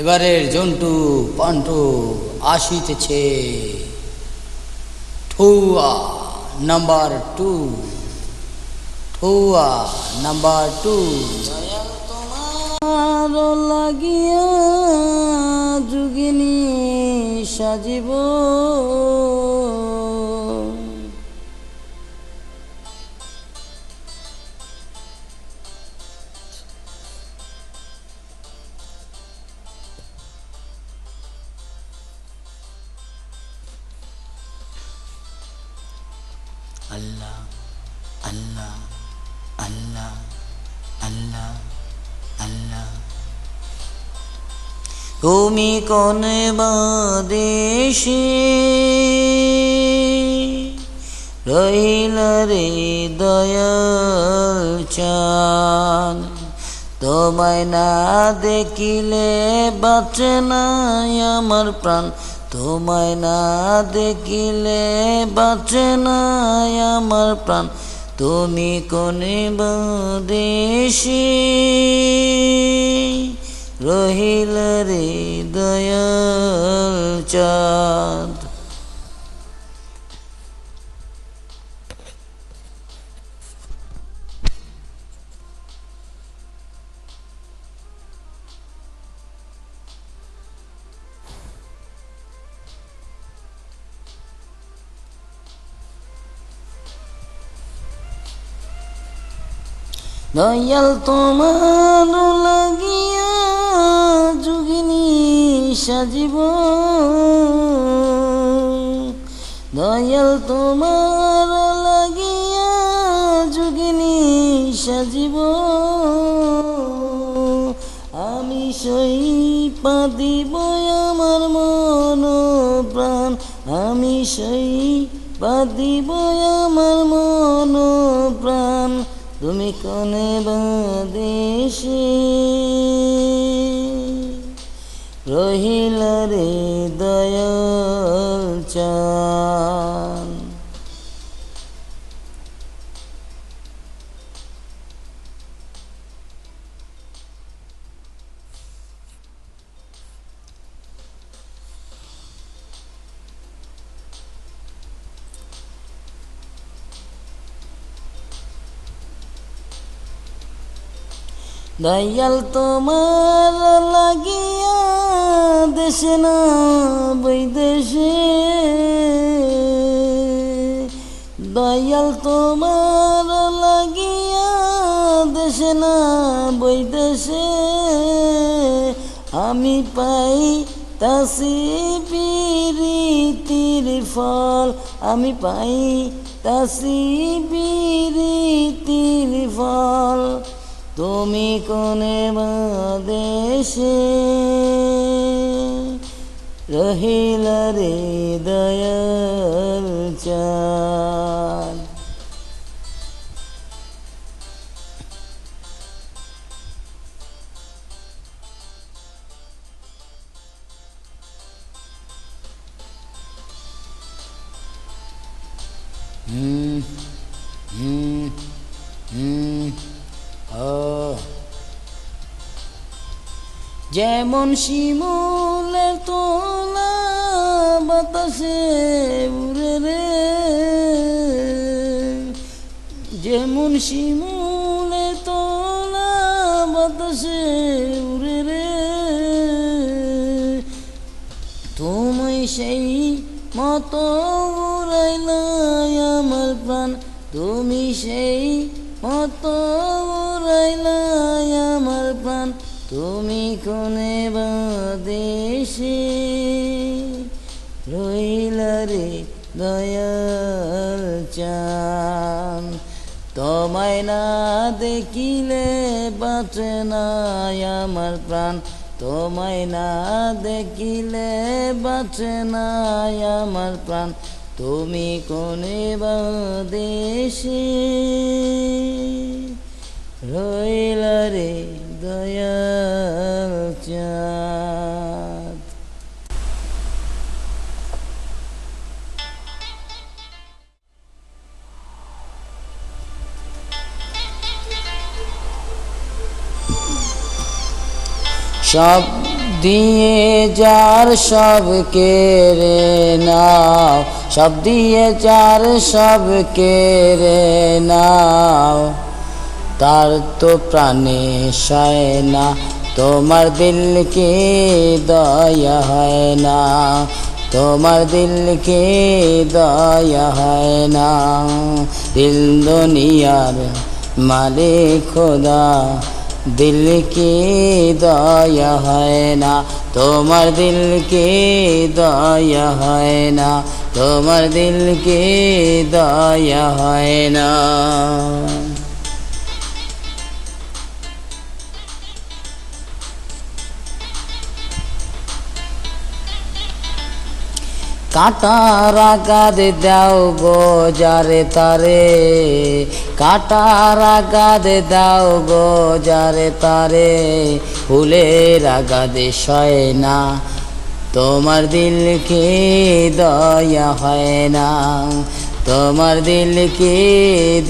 এবারের জন্টু পান্টু আসিতেছে। ঠুয়া নাম্বার টু। ঠুয়া নাম্বার টু। তোমার লাগিয়া যুগিনী সাজিব। আল্লাহ আল্লাহ আল্লাহ আল্লাহ আল্লাহ। তুমি কোন বাদেশে? রইল রে দয়াল চান তোমায় না দেখিলে বাঁচে না আমার প্রাণ। তোমায় না দেখিলে বাঁচে না আমার প্রাণ। তুমি কোনে বদেশি? রহিল রে দয়াল চাঁদ। দয়াল তোমার লাগিয়া যুগিনী সাজিব। দয়াল তোমার লাগিয়া যুগিনী সাজিব। আমি সই পাদিব আমার মন প্রাণ। আমি সই পাদিব আমার মন প্রাণ। তুমি কোন বাদেশে রহিল রে দয়াল চান দয়াল তোমার লাগিয়া দেশে না, বৈদেশে। দয়াল তোমার লাগিয়া দেশে না, বৈদেশে। আমি পাই তাসি পিরিতির ফল, আমি পাই তাসি পিরিতির ফল। তুমি কোনে বাদেশে রহিল রে দয়াল হুম হুম। যেমন শিমুলের তোলা বাতাসে উড়ে রে। যেমন শিমুলের তোলা বাতাসে উড়ে রে। তুমি সেই মতো উড়াইলাই আমার প্রাণ। তুমি সেই মতো তুমি কোনে বাদেশে রইলা রে দয়াল চান তোমায় না দেখিলে বাঁচে না আমার প্রাণ। তোমায় না দেখিলে বাঁচে না আমার প্রাণ। তুমি কোনে বাদেশে রইলা রে দয়াল চাঁদ সব দিয়ে যার সব কেড়ে নাও সব দিয়ে যার সব কেড়ে নাও তার তো প্রাণে সয় না, তোমার দিলকে দয়া হয় না, তোমার দিলকে দয়া হয় না। দিল দুনিয়ার মালিক খোদা দিল দিলকে দয়া হয় না, তোমার দিলকে দয়া হয় না, তোমার দিলকে দয়া হয় না। কাটার আগাদ দাও গো যারে তারে। কাটার আগাদ দাও গো যারে তারে। ফুলের আগাদে সয় না, তোমার দিলকে দয়া হয় না, তোমার দিলকে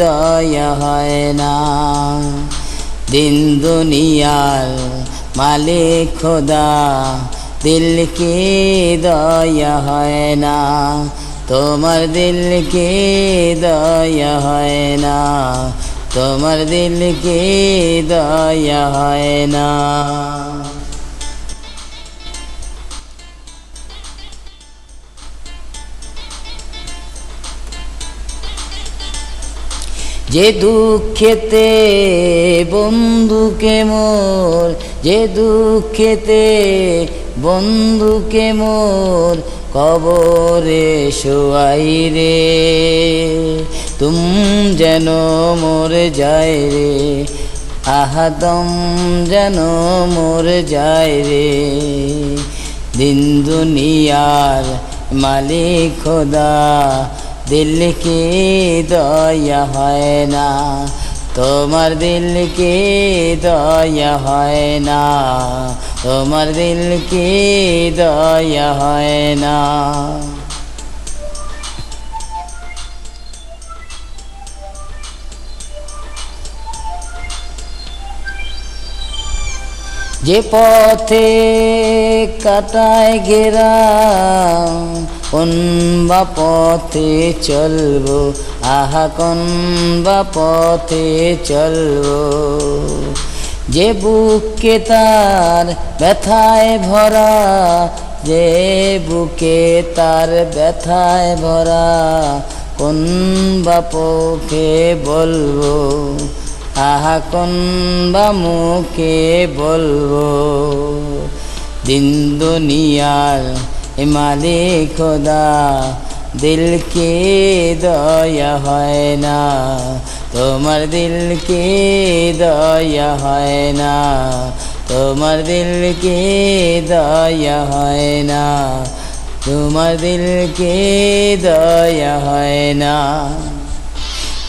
দয়া হয় না। দিন দুনিয়ার মালিক খোদা দিলকে দয়া হয় না, তোমার দিলকে দয়া হয় না, তোমার দিলকে দয়া হয় না। যে দুঃখেতে বন্ধুকে মোর, যে দুঃখেতে বন্ধুকে মোর কবরে শোয়াই রে। তুম যেন মোর যায় রে, আহাদম যেন মোর যায় রে। দিন দুনিয়ার মালিক খোদা, দিলকে দয়া হয় না। তোমার দিলকে দয়া হয় না তোমার দিলকে দয়া হয় না। যে পথে কাটায় ঘেরা কোন বা পথে চলবো? আহা কোন বা পথে চলবো? যে বুকে তার ব্যথায় ভরা, যে বুকে তার ব্যথায় ভরা কোন বা পক্ষে বলব? আহা কোন বা মুখে বলব? দিন দুনিয়ার এ মালিক খোদা, দিলকে দয়া হয় না। তোমার দিলকে দয়া হয় না। তোমার দিলকে দয়া হয় না। তোমার দিলকে দয়া হয় না।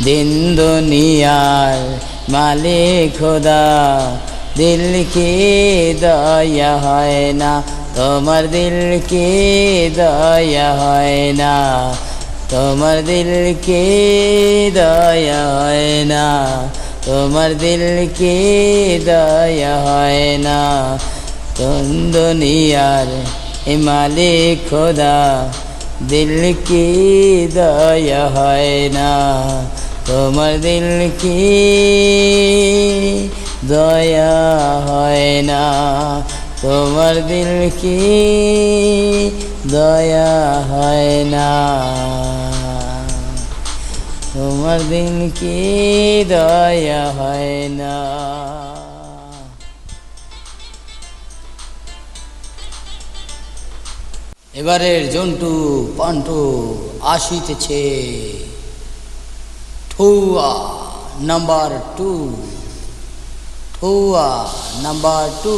দিন দুনিয়ার মালিক খোদা, দিলকে দয়া হয় না। তোমার দিলকে দয়া হয় না, তোমার দিলকে দয়া হয় না, তোমার দিলকে দয়া হয় না। তুম দুনিয়ার এ মালিক খোদা দিল কি দয়া হয় না, তোমার দিল কি দয়া হয় না। তোমার দিল কি দয়া হয় না? তোমার দিল কি দয়া হয় না? এবারের জন্টু পান্টু আসিতেছে। ঠৌয়া নাম্বার টু। ঠৌয়া নাম্বার টু।